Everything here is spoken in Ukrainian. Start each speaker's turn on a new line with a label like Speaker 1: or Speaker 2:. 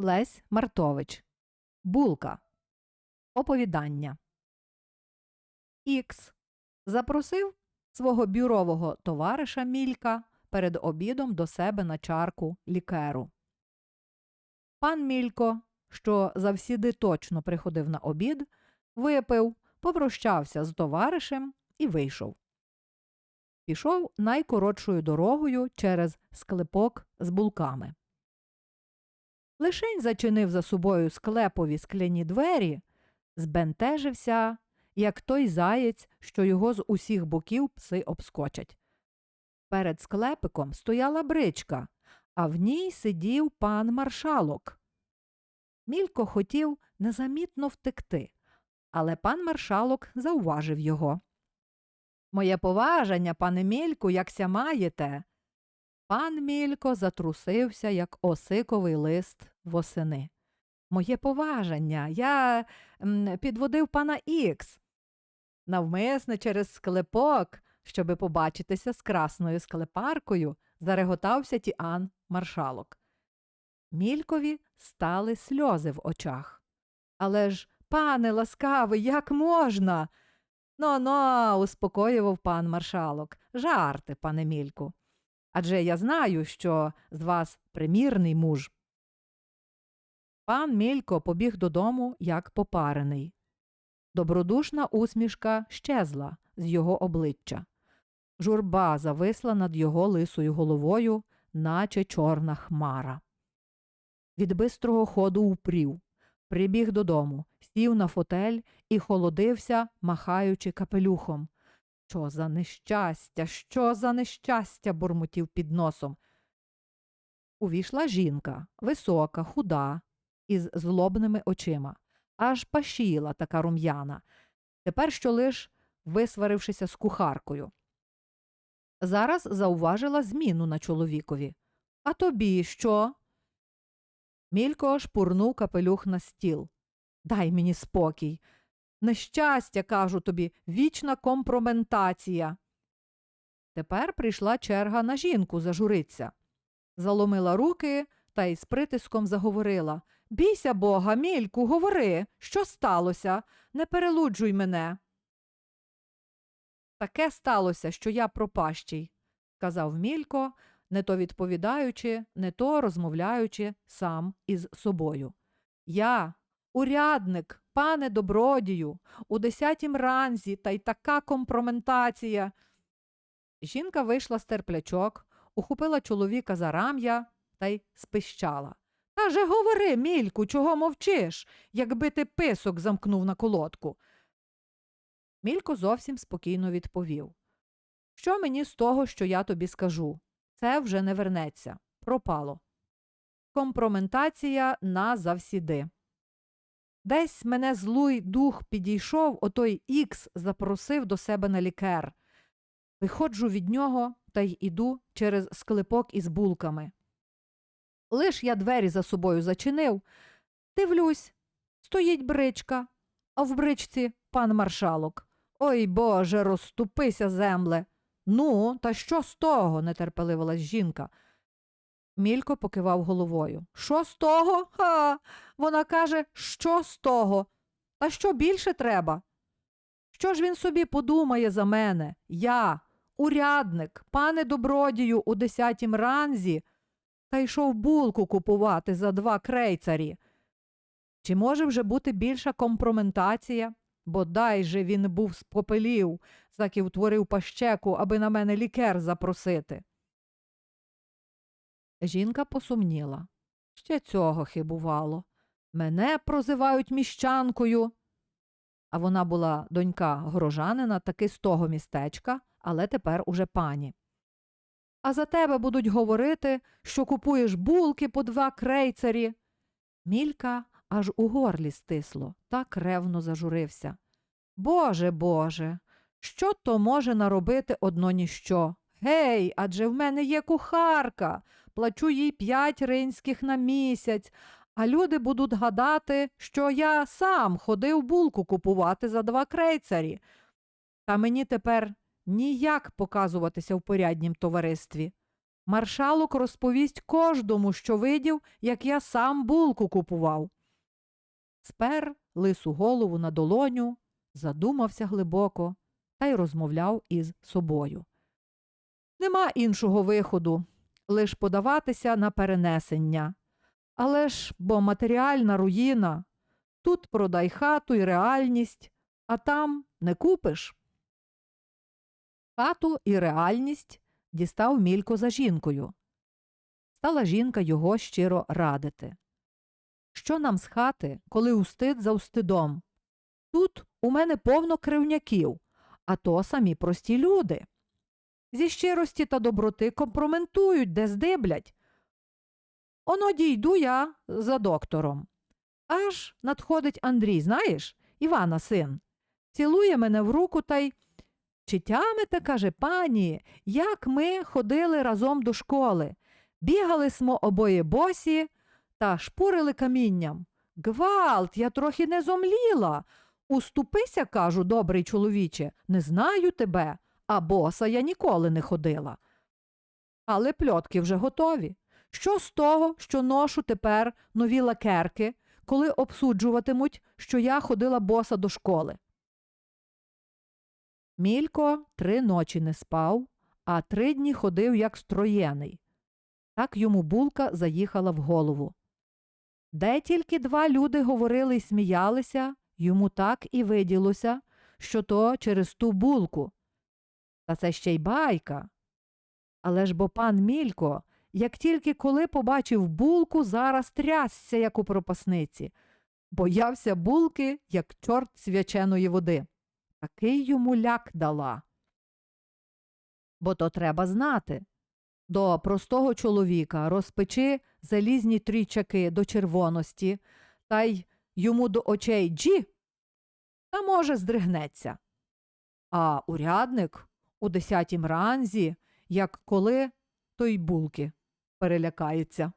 Speaker 1: Лесь Мартович. Булка. Оповідання. Ікс запросив свого бюрового товариша Мілька перед обідом до себе на чарку лікеру. Пан Мілько, що завсіди точно приходив на обід, випив, попрощався з товаришем і вийшов. Пішов найкоротшою дорогою через склепок з булками. Лишень зачинив за собою склепові скляні двері, збентежився, як той заєць, що його з усіх боків пси обскочать. Перед склепиком стояла бричка, а в ній сидів пан маршалок. Мілько хотів незамітно втекти, але пан маршалок зауважив його. Моє поважання, пане Мільку, якся маєте. Пан Мілько затрусився, як осиковий лист восени. Моє поважання, я підводив пана Ікс. Навмисне через склепок, щоби побачитися з красною склепаркою, зареготався Тіан маршалок. Мількові стали сльози в очах. Але ж, пане ласкавий, як можна? Но но, успокоював пан маршалок. Жарти, пане Мільку. Адже я знаю, що з вас примірний муж. Пан Мілько побіг додому, як попарений. Добродушна усмішка щезла з його обличчя. Журба зависла над його лисою головою, наче чорна хмара. Від бистрого ходу упрів, прибіг додому, сів на фотель і холодився, махаючи капелюхом. Що за нещастя, що за нещастя? бурмотів під носом. Увійшла жінка, висока, худа, із злобними очима, аж пашіла така рум'яна, тепер що лиш висварившися з кухаркою. Зараз зауважила зміну на чоловікові. А тобі що? Мілько шпурнув капелюх на стіл. Дай мені спокій. Нещастя, кажу тобі, вічна компроментація. Тепер прийшла черга на жінку зажуриться. Заломила руки та й з притиском заговорила Бійся бога, мільку, говори, що сталося? Не перелуджуй мене. Таке сталося, що я пропащий, сказав Мілько, не то відповідаючи, не то розмовляючи сам із собою. Я, урядник, пане добродію, у десятім ранзі, та й така компроментація. Жінка вийшла з терплячок, ухопила чоловіка за рам'я та й спищала. Та же говори, мільку, чого мовчиш, якби ти писок замкнув на колодку. Мілько зовсім спокійно відповів. Що мені з того, що я тобі скажу? Це вже не вернеться. Пропало. Компроментація на завсіди. Десь мене злуй дух підійшов, отой ікс запросив до себе на лікер. Виходжу від нього та й іду через склепок із булками. Лиш я двері за собою зачинив. Дивлюсь, стоїть бричка, а в бричці пан маршалок. Ой Боже, розступися, земле. Ну, та що з того? нетерпеливилась жінка. Мілько покивав головою. Що з того? Ха. Вона каже, що з того? Та що більше треба? Що ж він собі подумає за мене? Я, урядник, пане добродію у десятім ранзі, та йшов булку купувати за два крейцарі. Чи може вже бути більша компроментація? Бодай же він був з попелів, заки утворив пащеку, аби на мене лікер запросити. Жінка посумніла. Ще цього хибувало. Мене прозивають міщанкою. А вона була донька горожанина, таки з того містечка, але тепер уже пані. А за тебе будуть говорити, що купуєш булки по два крейцарі. Мілька аж у горлі стисло, так ревно зажурився. Боже Боже, що то може наробити одно ніщо? Гей, адже в мене є кухарка, плачу їй п'ять ринських на місяць, а люди будуть гадати, що я сам ходив булку купувати за два крейцарі. Та мені тепер ніяк показуватися в поряднім товаристві. Маршалок розповість кожному, що видів, як я сам булку купував. Спер лису голову на долоню, задумався глибоко та й розмовляв із собою. Нема іншого виходу, лиш подаватися на перенесення. Але ж бо матеріальна руїна. Тут продай хату і реальність, а там не купиш. Хату і реальність дістав мілько за жінкою. Стала жінка його щиро радити. Що нам з хати, коли устид за устидом? Тут у мене повно кривняків, а то самі прості люди. Зі щирості та доброти компроментують, де здиблять. Оно дійду я за доктором. Аж надходить Андрій, знаєш, Івана син. Цілує мене в руку та й. Чи тямите, каже пані, як ми ходили разом до школи, бігали смо обоє босі та шпурили камінням. Гвалт, я трохи не зомліла. Уступися, кажу, добрий чоловіче, не знаю тебе, а боса я ніколи не ходила. Але пльотки вже готові. Що з того, що ношу тепер нові лакерки, коли обсуджуватимуть, що я ходила боса до школи? Мілько три ночі не спав, а три дні ходив як строєний. Так йому булка заїхала в голову. Де тільки два люди говорили й сміялися, йому так і виділося, що то через ту булку. Та це ще й байка. Але ж бо пан Мілько, як тільки коли побачив булку, зараз трясся, як у пропасниці, боявся булки, як чорт свяченої води. Такий йому ляк дала. Бо то треба знати. До простого чоловіка розпечи залізні трійчаки до червоності, та й йому до очей джі, та може здригнеться. А урядник у десятім ранзі, як коли, то й булки перелякається.